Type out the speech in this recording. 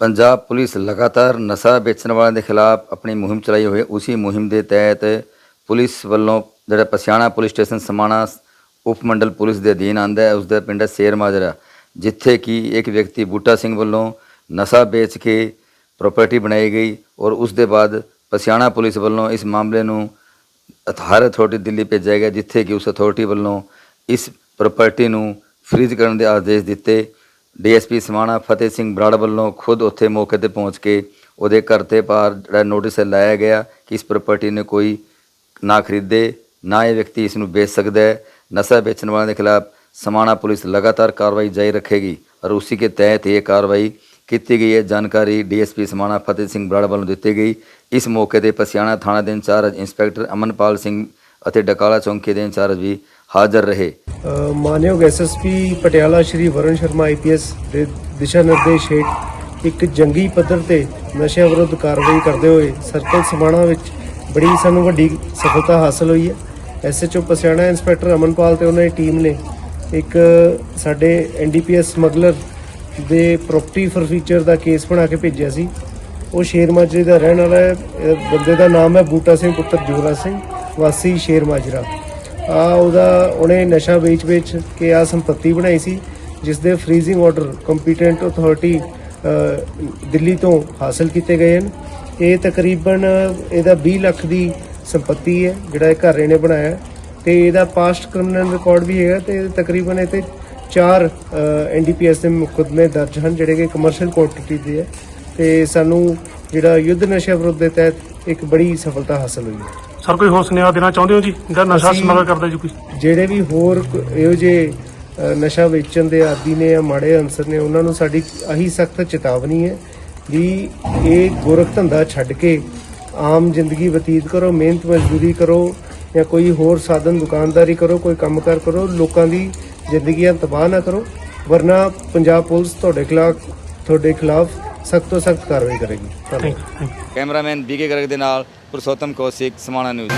Punjab police ਲਗਾਤਾਰ ਨਸ਼ਾ ਵੇਚਣ ਵਾਲਿਆਂ ਦੇ ਖਿਲਾਫ ਆਪਣੀ ਮੁਹਿੰਮ ਚਲਾਈ ਹੋਈ ਹੈ। ਉਸੇ ਮੁਹਿੰਮ ਦੇ ਤਹਿਤ ਪੁਲਿਸ ਵੱਲੋਂ ਜਿਹੜਾ ਪਸਿਆਣਾ ਪੁਲਿਸ ਸਟੇਸ਼ਨ ਸਮਾਣਾ ਉਪ ਮੰਡਲ ਪੁਲਿਸ ਦੇ ਅਧੀਨ ਆਂਦਾ ਹੈ। ਉਸ ਦਾ ਪਿੰਡ ਹੈ ਸ਼ੇਰਮਾਜਰਾ, ਜਿੱਥੇ ਕਿ ਇੱਕ ਵਿਅਕਤੀ ਬੂਟਾ ਸਿੰਘ ਵੱਲੋਂ ਨਸ਼ਾ ਵੇਚ ਕੇ ਪ੍ਰਾਪਰਟੀ ਬਣਾਈ ਗਈ ਔਰ ਉਸ ਦੇ ਬਾਅਦ ਪਸਿਆਣਾ ਪੁਲਿਸ ਵੱਲੋਂ ਇਸ ਮਾਮਲੇ ਨੂੰ ਹਰ ਅਥਾਰਟੀ ਦਿੱਲੀ ਭੇਜਿਆ ਗਿਆ, ਜਿੱਥੇ ਕਿ ਉਸ ਅਥਾਰਟੀ ਵੱਲੋਂ ਇਸ ਪ੍ਰਾਪਰਟੀ ਨੂੰ ਫ੍ਰੀਜ਼ ਕਰਨ ਦੇ ਆਦੇਸ਼ ਦਿੱਤੇ। ਡੀਐਸਪੀ ਸਮਾਣਾ ਫਤਿਹ ਸਿੰਘ ਬਰਾੜ ਵੱਲੋਂ ਖੁਦ ਉੱਥੇ ਮੌਕੇ ਤੇ ਪਹੁੰਚ ਕੇ ਉਹਦੇ ਘਰ ਤੇ ਪਾਰ ਜਿਹੜਾ ਨੋਟਿਸ ਲਾਇਆ ਗਿਆ ਕਿ ਇਸ ਪ੍ਰਾਪਰਟੀ ਨੇ ਕੋਈ ਨਾ ਖਰੀਦੇ, ਨਾ ਇਹ ਵਿਅਕਤੀ ਇਸ ਨੂੰ ਵੇਚ ਸਕਦਾ ਹੈ। ਨਸ਼ਾ ਵੇਚਣ ਵਾਲਿਆਂ ਦੇ ਖਿਲਾਫ ਸਮਾਣਾ ਪੁਲਿਸ ਲਗਾਤਾਰ ਕਾਰਵਾਈ ਜਾਰੀ ਰੱਖੇਗੀ ਔਰ ਉਸੇ ਕੇ ਤਹਿਤ ਇਹ ਕਾਰਵਾਈ ਕੀਤੀ ਗਈ ਹੈ। ਜਾਣਕਾਰੀ ਡੀਐਸਪੀ ਸਮਾਣਾ ਫਤਿਹ ਸਿੰਘ ਬਰਾੜ ਵੱਲੋਂ ਦਿੱਤੀ ਗਈ। ਇਸ ਮੌਕੇ ਤੇ ਪਸਿਆਣਾ ਥਾਣਾ ਦੇ ਇੰਚਾਰਜ ਇੰਸਪੈਕਟਰ ਅਮਨਪਾਲ ਸਿੰਘ ਅਤੇ ਡਕਾਲਾ ਚੌਂਕੀ ਦੇ ਇੰਚਾਰਜ ਵੀ ਹਾਜ਼ਰ ਰਹੇ। ਅ, ਮਾਨਯੋਗ ਐਸਐਸਪੀ ਪਟਿਆਲਾ ਸ਼੍ਰੀ ਵਰੁਣ ਸ਼ਰਮਾ ਆਈਪੀਐਸ ਦੇ ਦਿਸ਼ਾ ਨਿਰਦੇਸ਼ ਹੇਠ ਇੱਕ ਜੰਗੀ ਪੱਧਰ ਤੇ ਨਸ਼ਿਆਂ ਵਿਰੁੱਧ ਕਾਰਵਾਈ ਕਰਦੇ ਹੋਏ ਸਰਕਲ ਸਮਾਣਾ ਵਿੱਚ ਬੜੀ ਸਾਨੂੰ ਵੱਡੀ ਸਫਲਤਾ ਹਾਸਲ ਹੋਈ ਹੈ। ਐਸਐਚਓ ਪਸਿਆਣਾ ਇੰਸਪੈਕਟਰ ਅਮਨਪਾਲ ਤੇ ਉਹਨਾਂ ਦੀ ਟੀਮ ਨੇ ਇੱਕ ਸਾਡੇ ਐਨਡੀਪੀਐਸ ਸਮਗਲਰ ਦੇ ਪ੍ਰਾਪਰਟੀ ਫਰਫੀਚਰ ਦਾ ਕੇਸ ਬਣਾ ਕੇ ਭੇਜਿਆ ਸੀ। ਉਹ ਸ਼ੇਰ ਮਾਜਰੇ ਦਾ ਰਹਿਣ ਵਾਲਾ ਹੈ। ਬੰਦੇ ਦਾ ਨਾਮ ਹੈ ਬੂਟਾ ਸਿੰਘ ਪੁੱਤਰ ਜੋਰਾ ਸਿੰਘ ਵਾਸੀ ਸ਼ੇਰ ਮਾਜਰਾ। ਆ ਉਹਦਾ ਉਹਨੇ ਨਸ਼ਾ ਵੇਚ ਵੇਚ ਕੇ ਆ ਸੰਪਤੀ ਬਣਾਈ ਸੀ ਜਿਸ ਦੇ freezing order competent authority Delhi ਤੋਂ ਹਾਸਲ ਕੀਤੇ ਗਏ ਹਨ। ਇਹ ਤਕਰੀਬਨ ਇਹਦਾ 20 ਲੱਖ ਦੀ ਸੰਪਤੀ ਹੈ, ਜਿਹੜਾ ਇਹ ਘਰ ਇਹਨੇ ਬਣਾਇਆ। ਹੈ ਤੇ ਇਹਦਾ ਪਾਸਟ ਕ੍ਰਿਮੀਨਲ ਰਿਕਾਰਡ ਵੀ ਹੈਗਾ ਤੇ ਤਕਰੀਬਨ ਇਹ ਤੇ ਚਾਰ ਐਨਡੀਪੀਐਸ ਦੇ ਮੁਕੱਦਮੇ ਦਰਜ ਹਨ, ਜਿਹੜੇ ਕਿ ਕਮਰਸ਼ੀਅਲ ਕੁਆਂਟੀਟੀ ਦੇ ਹੈ। ਤੇ ਸਾਨੂੰ ਜਿਹੜਾ ਯੁੱਧ ਨਸ਼ਾ ਵਿਰੁੱਧ ਦੇ ਤਹਿਤ ਇੱਕ ਬੜੀ ਸਫਲਤਾ ਹਾਸਲ ਹੋਈ ਹੈ। ਸਰ ਕੋਈ ਹੋਰ ਸੁਨੇਹਾ ਦੇਣਾ ਚਾਹੁੰਦੇ ਹੋ ਜੀ? ਜਿਹੜਾ ਨਸ਼ਾ ਅਸੀਂ- ਸਮਗਲ ਕਰਦਾ ਜੀ ਕੋਈ? ਜਿਹੜੇ ਵੀ ਹੋਰ ਕ- ਇਹੋ ਜਿਹੇ ਅ, ਨਸ਼ਾ ਵੇਚਣ ਦੇ ਆਦੀ ਨੇ ਜਾਂ ਮਾੜੇ ਅਨਸਰ ਨੇ ਉਹਨਾਂ ਨੂੰ ਸਾਡੀ ਆਹੀ ਸਖਤ ਚੇਤਾਵਨੀ ਹੈ ਵੀ ਇਹ ਗੋਰਖ ਧੰਦਾ ਛੱਡ ਕੇ ਆਮ ਜ਼ਿੰਦਗੀ ਬਤੀਤ ਕਰੋ ਮਿਹਨਤ ਮਜ਼ਦੂਰੀ ਕਰੋ ਜਾਂ ਕੋਈ ਹੋਰ ਸਾਧਨ ਦੁਕਾਨਦਾਰੀ ਕਰੋ ਕੋਈ ਕੰਮਕਾਰ ਕਰੋ ਲੋਕਾਂ ਦੀ ਜ਼ਿੰਦਗੀਆਂ ਤਬਾਹ ਨਾ ਕਰੋ। ਵਰਨਾ ਪੰਜਾਬ ਪੁਲਿਸ ਤੁਹਾਡੇ ਖਿਲਾਫ ਤੁਹਾਡੇ ਖਿਲਾਫ ਸਖਤ ਤੋਂ ਸਖਤ ਕਾਰਵਾਈ ਕਰੇਗੀ। ਧੰਨਵਾਦ। Thank you cameraman BK Garg ਦੇ ਨਾਲ ਪੁਰਸ਼ੋਤਮ ਕੌਸ਼ਿਕ ਸਮਾਣਾ ਨਿਊਜ਼।